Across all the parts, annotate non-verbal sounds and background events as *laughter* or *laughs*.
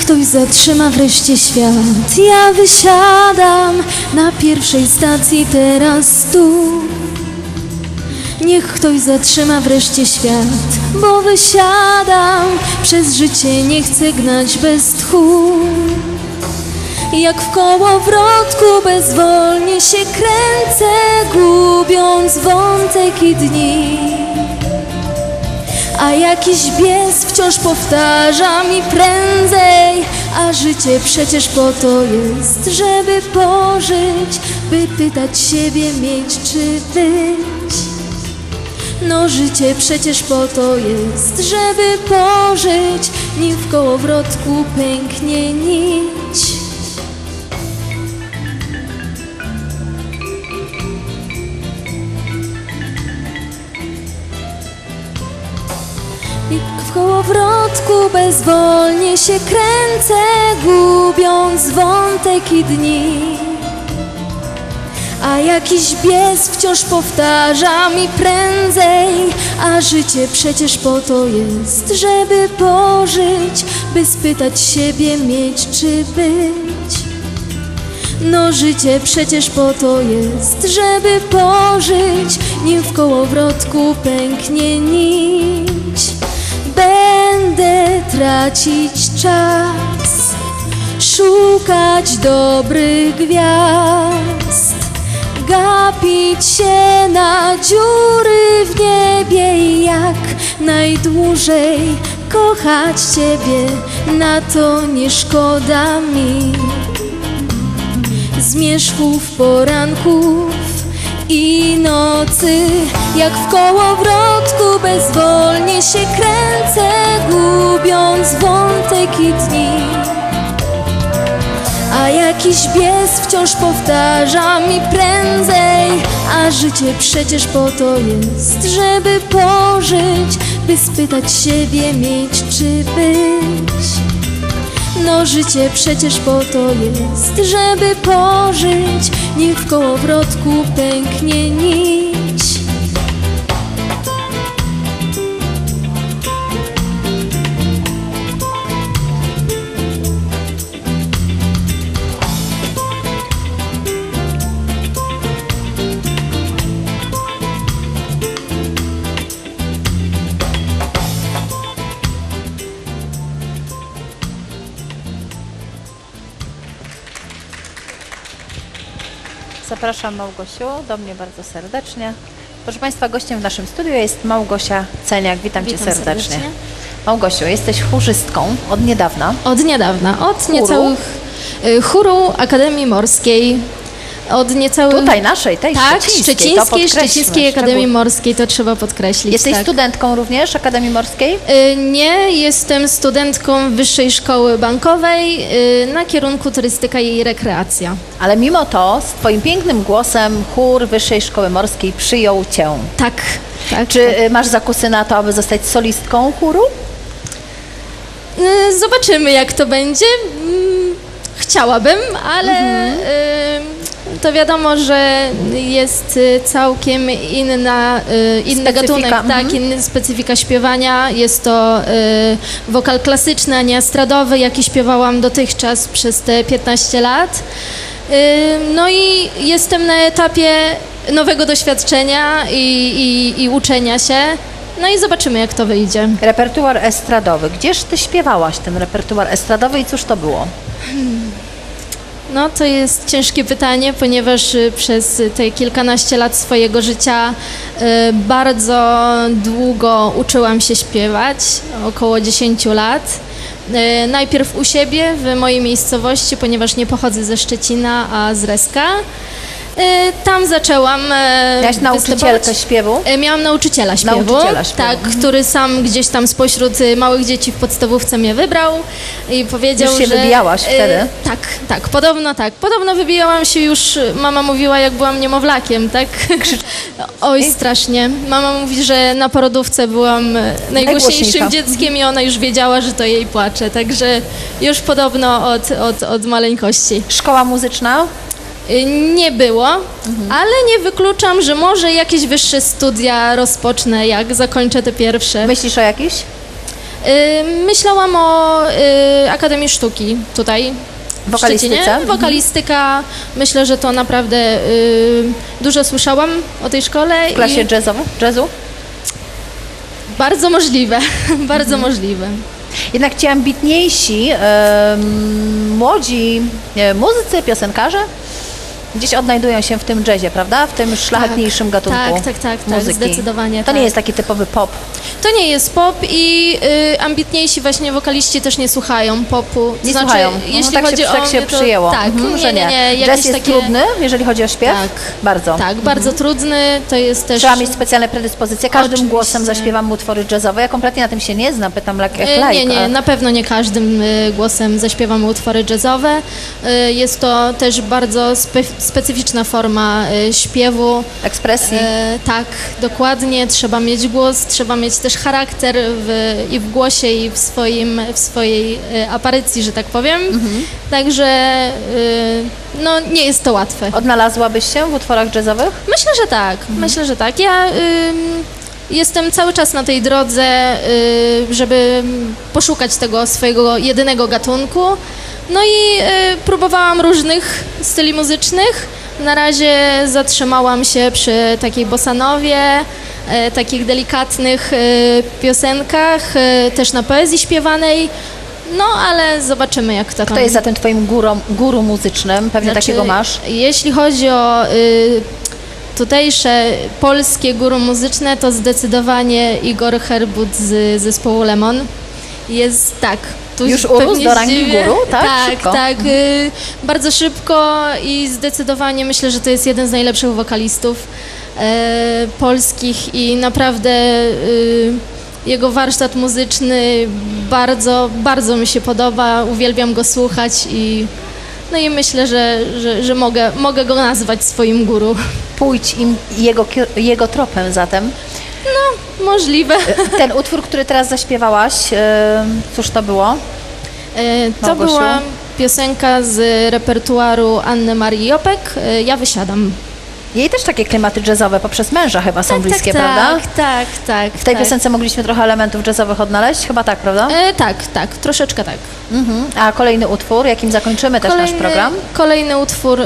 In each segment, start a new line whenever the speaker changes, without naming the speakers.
Ktoś zatrzyma wreszcie świat. Ja wysiadam na pierwszej stacji teraz tu. Niech ktoś zatrzyma wreszcie świat, bo wysiadam przez życie, nie chcę gnać bez tchu. Jak w kołowrotku bezwolnie się kręcę, gubiąc wątek i dni. A jakiś bies wciąż powtarza mi prędzej, a życie przecież po to jest, żeby pożyć, by pytać siebie mieć czy być. No życie przecież po to jest, żeby pożyć, nim w kołowrotku pęknie nić. W kołowrotku bezwolnie się kręcę, gubiąc wątek i dni. A jakiś bies wciąż powtarza mi prędzej, a życie przecież po to jest, żeby pożyć, by spytać siebie mieć czy być. No życie przecież po to jest, żeby pożyć, nim w kołowrotku pęknie nić. Będę tracić czas, szukać dobrych gwiazd, gapić się na dziury w niebie i jak najdłużej kochać Ciebie, na to nie szkoda mi. Zmierzchów poranków i nocy Jak w kołowrotku bezwolnie się kręcę dni A jakiś bies wciąż powtarza mi prędzej A życie przecież po to jest, żeby pożyć By spytać siebie mieć czy być no życie przecież po to jest, żeby pożyć, nim w kołowrotku pęknie nić.
Zapraszam Małgosiu do mnie bardzo serdecznie. Proszę Państwa, gościem w naszym studiu jest Małgosia Celiak. Witam, Cię
Witam
serdecznie.
serdecznie.
Małgosiu, jesteś chórzystką od niedawna.
Od niedawna, od niecałych y, chóru Akademii Morskiej, od niecałych...
Tutaj naszej, tej
tak,
szczecińskiej,
Szczecińskiej, Szczecińskiej Akademii. Morskiej, to trzeba podkreślić.
Jesteś
tak.
studentką również Akademii Morskiej?
Y, Nie, jestem studentką Wyższej Szkoły Bankowej y, na kierunku turystyka i rekreacja.
Ale mimo to z Twoim pięknym głosem chór Wyższej Szkoły Morskiej przyjął Cię.
Tak, tak.
Czy y, masz zakusy na to, aby zostać solistką chóru?
Zobaczymy, jak to będzie. Mm, Chciałabym, ale y, to wiadomo, że jest y, całkiem inna, y, inny
Specyfika,
gatunek,
mhm.
tak, inna specyfika śpiewania. Jest to y, wokal klasyczny, a nie estradowy, jaki śpiewałam dotychczas przez te 15 lat. No i jestem na etapie nowego doświadczenia i, i, i uczenia się. No i zobaczymy, jak to wyjdzie.
Repertuar estradowy. Gdzież Ty śpiewałaś ten repertuar estradowy i cóż to było?
No to jest ciężkie pytanie, ponieważ y, przez te kilkanaście lat swojego życia y, bardzo długo uczyłam się śpiewać, około 10 lat. Y, Najpierw u siebie w mojej miejscowości, ponieważ nie pochodzę ze Szczecina, a z Reska. Y, Tam zaczęłam e,
Miałaś nauczycielkę śpiewu?
E, Miałam nauczyciela śpiewu,
Nauczyciela śpiewu.
tak, który sam gdzieś tam spośród małych dzieci w podstawówce mnie wybrał i powiedział,
Już się
że...
wybijałaś
e,
wtedy?
Tak, tak, podobno tak. Podobno wybijałam się już, mama mówiła, jak byłam niemowlakiem, tak? *laughs* Oj, strasznie. Mama mówi, że na porodówce byłam e, najgłośniejszym dzieckiem i ona już wiedziała, że to jej płacze, także już podobno od, od, od maleńkości.
Szkoła muzyczna?
Y, Nie było,
Mhm.
ale nie wykluczam, że może jakieś wyższe studia rozpocznę, jak zakończę te pierwsze.
Myślisz o jakichś?
Y, myślałam o y, Akademii Sztuki tutaj. w
Wokalistyce? Mhm.
Wokalistyka, myślę, że to naprawdę dużo słyszałam o tej szkole.
W klasie
i
jazzowej, jazzu?
Bardzo możliwe, *laughs* bardzo
Mhm.
możliwe.
Jednak ci ambitniejsi, młodzi muzycy, piosenkarze gdzieś odnajdują się w tym jazzie, prawda? W tym szlachetniejszym gatunku
tak, tak, tak, tak,
muzyki.
zdecydowanie
To nie
tak.
jest taki typowy pop.
To nie jest pop i y, ambitniejsi właśnie wokaliści też nie słuchają popu.
Nie
znaczy,
słuchają. No,
jeśli
tak
chodzi
się,
o
tak się
mnie, to,
przyjęło.
Tak,
Mhm,
nie,
że
nie, nie.
Jazz jest
takie,
trudny, jeżeli chodzi o śpiew?
Tak.
Bardzo.
Tak, bardzo trudny, to jest też...
Trzeba mieć specjalne predyspozycje. Każdym
Oczywiście.
głosem zaśpiewam utwory jazzowe. Ja kompletnie na tym się nie znam. Pytam jak, jak
E,
laik.
Nie, nie,
a-
na pewno nie każdym y, głosem zaśpiewamy utwory jazzowe. Y, Jest to też bardzo spe, specyficzna forma y, śpiewu.
Ekspresji.
E, tak, dokładnie. Trzeba mieć głos, trzeba mieć też charakter w, i w głosie, i w, swoim, w swojej e, aparycji, że tak powiem.
Mhm.
Także y, no, nie jest to łatwe.
Odnalazłabyś się w utworach jazzowych?
Myślę, że tak. Myślę, że tak. Ja jestem cały czas na tej drodze, y, żeby poszukać tego swojego jedynego gatunku. No i y, próbowałam różnych styli muzycznych. Na razie zatrzymałam się przy takiej bossanowie, y, takich delikatnych y, piosenkach, też na poezji śpiewanej. No, ale zobaczymy, jak to tam
Kto jest za tym twoim górą, guru muzycznym? Pewnie
znaczy,
takiego masz.
Jeśli chodzi o y, tutejsze polskie guru muzyczne, to zdecydowanie Igor Herbut z zespołu Lemon. Jest tak. Tu
Już urósł do rangi
zdziwię.
guru, tak?
Tak,
Szybko.
tak. Y, bardzo szybko i zdecydowanie myślę, że to jest jeden z najlepszych wokalistów e, polskich i naprawdę y, jego warsztat muzyczny bardzo, bardzo mi się podoba. Uwielbiam go słuchać i no i myślę, że, że, że mogę, mogę go nazwać swoim guru.
Pójdź im jego, jego tropem zatem.
Możliwe.
Ten utwór, który teraz zaśpiewałaś, e, cóż to było?
E, To
Małgosiu?
była piosenka z repertuaru Anny Marii Jopek. E, Ja wysiadam.
Jej też takie klimaty jazzowe poprzez męża chyba są bliskie,
tak,
prawda?
Tak, tak, tak.
W tej
tak.
piosence mogliśmy trochę elementów jazzowych odnaleźć? Chyba tak, prawda?
E, tak, tak, troszeczkę tak.
Mhm. A kolejny utwór, jakim zakończymy też nasz program?
Kolejny utwór y,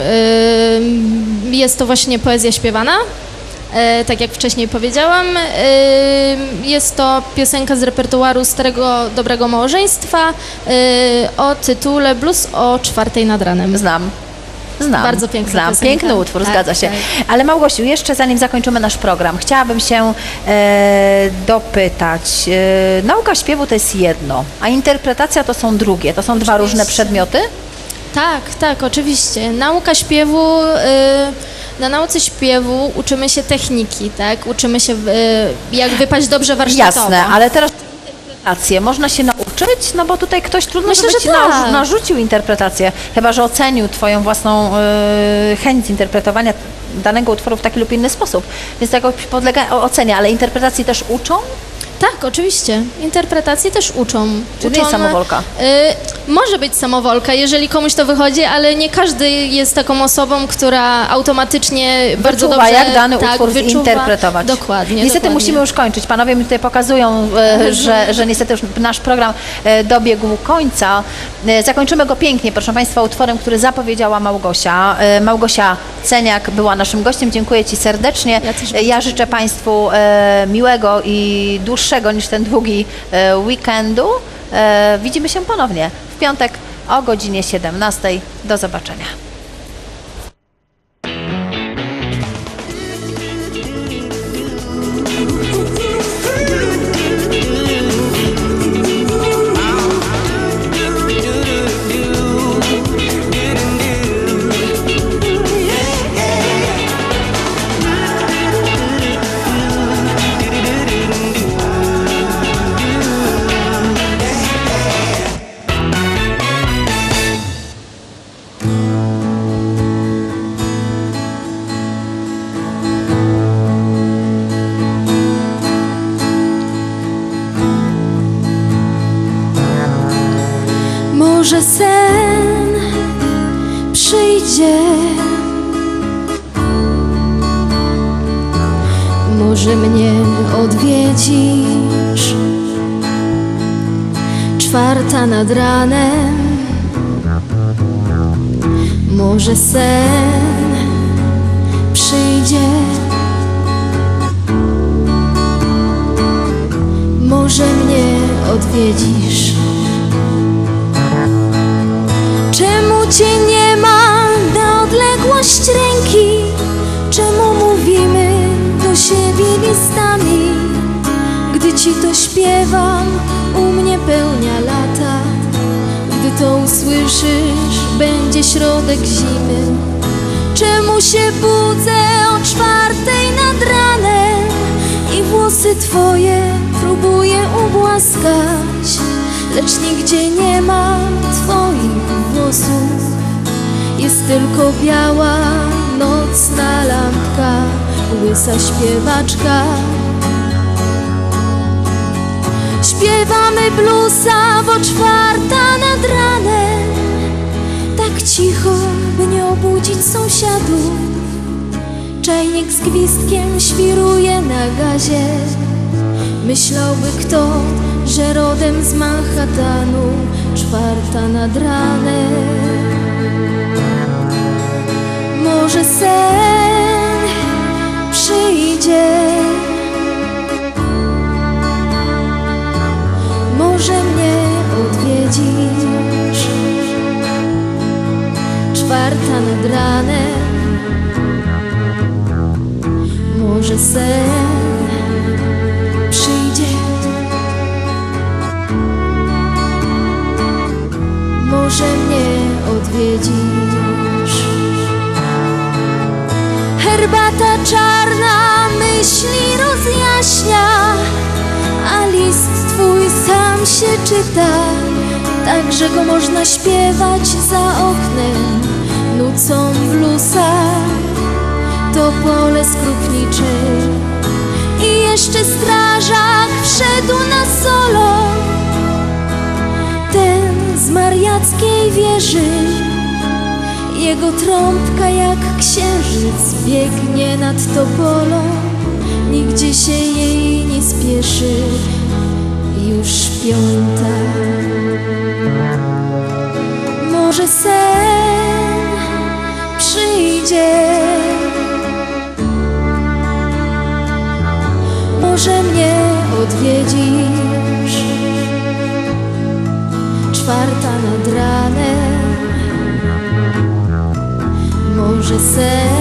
jest to właśnie poezja śpiewana. E, tak jak wcześniej powiedziałam, y, jest to piosenka z repertuaru Starego Dobrego Małżeństwa y, o tytule Blues o czwartej nad ranem.
Znam. Znam.
Bardzo piękna
Znam.
piosenka.
Piękny utwór,
Tak,
zgadza się.
tak.
Ale Małgosiu, jeszcze zanim zakończymy nasz program, chciałabym się e, dopytać. E, nauka śpiewu to jest jedno, a interpretacja to są drugie. To są dwa różne
Oczywiście.
przedmioty?
Tak, tak, oczywiście. Nauka śpiewu, y, na nauce śpiewu uczymy się techniki, tak? Uczymy się, y, jak wypaść dobrze warsztatowo.
Jasne, ale teraz interpretację można się nauczyć? No bo tutaj ktoś trudno,
Myślę,
żeby
że
ci
tak.
narzucił interpretację, chyba że ocenił twoją własną e, chęć interpretowania danego utworu w taki lub inny sposób. Więc to jakoś podlega ocenie, ale interpretacji też uczą?
Tak, oczywiście. Interpretacje też uczą.
Czy
uczą
nie jest samowolka?
Y, może być samowolka, jeżeli komuś to wychodzi, ale nie każdy jest taką osobą, która automatycznie bardzo
Wyczuwa,
dobrze
jak dany
tak,
utwór
wyczuwa.
zinterpretować.
Dokładnie.
Niestety
dokładnie.
musimy już kończyć. Panowie mi tutaj pokazują, e, że, że niestety już nasz program e, dobiegł końca. E, Zakończymy go pięknie, proszę Państwa, utworem, który zapowiedziała Małgosia. Małgosia Ceniak była naszym gościem. Dziękuję Ci serdecznie.
Ja
Ja życzę Państwu miłego i dłuższego niż ten długi e, weekendu. E, Widzimy się ponownie w piątek o godzinie 17. Do zobaczenia.
Sen przyjdzie. Może mnie odwiedzisz. Czwarta nad ranem. Może sen przyjdzie. Może mnie odwiedzisz cię nie ma na odległość ręki? Czemu mówimy do siebie listami? Gdy ci to śpiewam, u mnie pełnia lata. Gdy to usłyszysz, będzie środek zimy. Czemu się budzę o czwartej nad ranem? I włosy twoje próbuję ugłaskać Lecz nigdzie nie ma twoich włosów Jest tylko biała nocna lampka Łysa śpiewaczka. Śpiewamy bluesa, bo czwarta nad ranem. Tak cicho, by nie obudzić sąsiadów Czajnik z gwizdkiem świruje na gazie. Myślałby kto, że rodem z Manhattanu Czwarta nad ranem Może sen przyjdzie. Może mnie odwiedzisz. Czwarta nad ranem. Może sen Herbata czarna myśli rozjaśnia A list twój sam się czyta. Tak, że go można śpiewać za oknem Nucą bluesa To pole skrupnicze I jeszcze strażak wszedł na solo. Ten z mariackiej wieży jego trąbka jak księżyc biegnie nad topolą, nigdzie się jej nie spieszy, już piąta. Może sen przyjdzie, może mnie odwiedzisz, czwarta nad ranem. Może sen